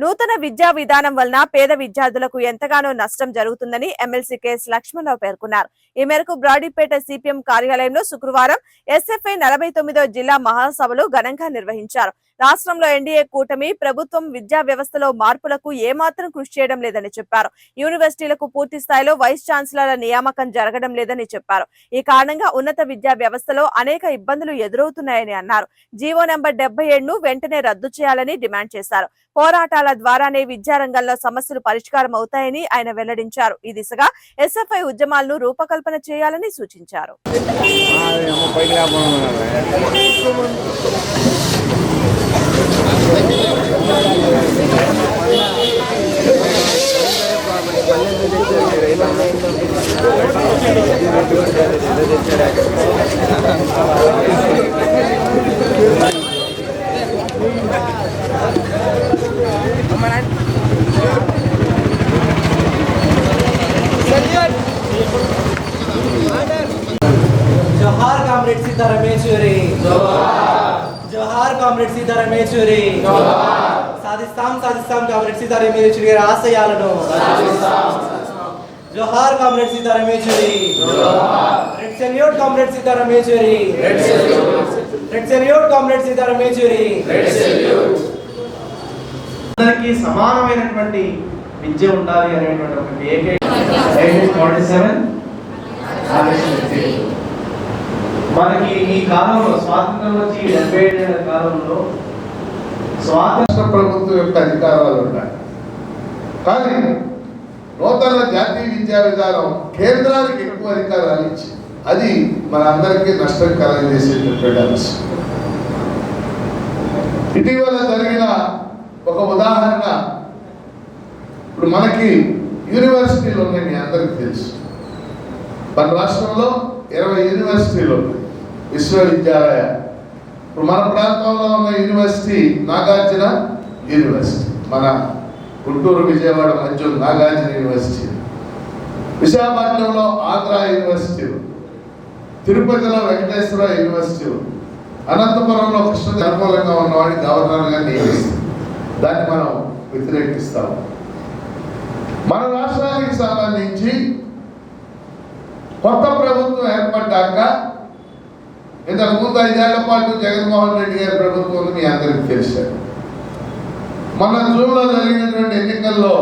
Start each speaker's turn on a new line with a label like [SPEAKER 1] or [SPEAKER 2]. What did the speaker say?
[SPEAKER 1] నూతన విద్యా విధానం వలన పేద విద్యార్థులకు ఎంతగానో నష్టం జరుగుతుందని ఎమ్మెల్సీ కెఎస్ లక్ష్మణరావు పేర్కొన్నారు. ఈ మేరకు బ్రాడీపేట సిపిఎం కార్యాలయంలో శుక్రవారం ఎస్ఎఫ్ఐ నలభై తొమ్మిదో జిల్లా మహాసభలు ఘనంగా నిర్వహించారు. రాష్ట్రంలో ఎన్డీఏ కూటమి ప్రభుత్వం విద్యా వ్యవస్థలో మార్పులకు ఏమాత్రం కృషి చేయడం లేదని చెప్పారు. యూనివర్సిటీలకు పూర్తి స్థాయిలో వైస్ ఛాన్సలర్ల నియామకం జరగడం లేదని చెప్పారు. ఈ కారణంగా ఉన్నత విద్యా వ్యవస్థలో అనేక ఇబ్బందులు ఎదురవుతున్నాయని అన్నారు. జీవో నెంబర్ డెబ్బై ఏడును వెంటనే రద్దు చేయాలని డిమాండ్ చేశారు. పోరాటాల ద్వారానే విద్యారంగంలో సమస్యలు పరిష్కారం అవుతాయని ఆయన వెల్లడించారు. ఈ దిశగా ఎస్ఎఫ్ఐ ఉద్యమాలను రూపకల్పన చేయాలని సూచించారు.
[SPEAKER 2] జోహార్ కామ్రేడ్ సీతారాం జోహార్ కామ్రేడ్ సీతారాం యేచూరి సాధిస్తాం సాధిస్తాం కామ్రేడ్ సీతారాం గారి ఆశయాలను. జోహార్ comrade Sitaram Rameshwari red salute comrade Sitaram Rameshwari red salute comrade Sitaram Yechury
[SPEAKER 3] అందరికీ సమానమైనటువంటి విద్య ఉండాలి అనేటువంటి ఒక ఏకైక మనకి ఈ కాలంలో స్వాతంత్రం వచ్చి డెబ్బై ఏడేళ్ళ కాలంలో స్వాతంత్ర
[SPEAKER 4] ప్రభుత్వం యొక్క అధికారాలు ఉన్నాయి. కానీ నూతన జాతీయ విద్యా విధానం కేంద్రానికి ఎక్కువ అధికారాలు ఇచ్చి అది మన అందరికీ నష్టం కలగజేసేటటువంటి అంశం. ఇటీవల జరిగిన ఒక ఉదాహరణ. ఇప్పుడు మనకి యూనివర్సిటీలు ఉన్నాయి మీ అందరికీ తెలుసు. మన రాష్ట్రంలో ఇరవై యూనివర్సిటీలు ఉన్నాయి. విశ్వవిద్యాలయ. ఇప్పుడు మన ప్రాంతంలో ఉన్న యూనివర్సిటీ నాగార్జున యూనివర్సిటీ. మన గుంటూరు విజయవాడ మధ్య నాగార్జున యూనివర్సిటీ. విశాఖపట్నంలో ఆంధ్ర యూనివర్సిటీ. తిరుపతిలో వెంకటేశ్వర యూనివర్సిటీ. అనంతపురంలో కృష్ణ ధర్మలంగా ఉన్నవాడిని గవర్నర్గా నియమిస్తుంది దాన్ని మనం వ్యతిరేకిస్తాము మన సంబంధించి కొత్త ప్రభుత్వం ఏర్పడ్డాక ఇంతకు ముందు ఐదేళ్ళ పాటు జగన్మోహన్ రెడ్డి గారి ప్రభుత్వం మీ అందరికీ తెలుసు. మొన్న జూన్లో జరిగినటువంటి ఎన్నికల్లో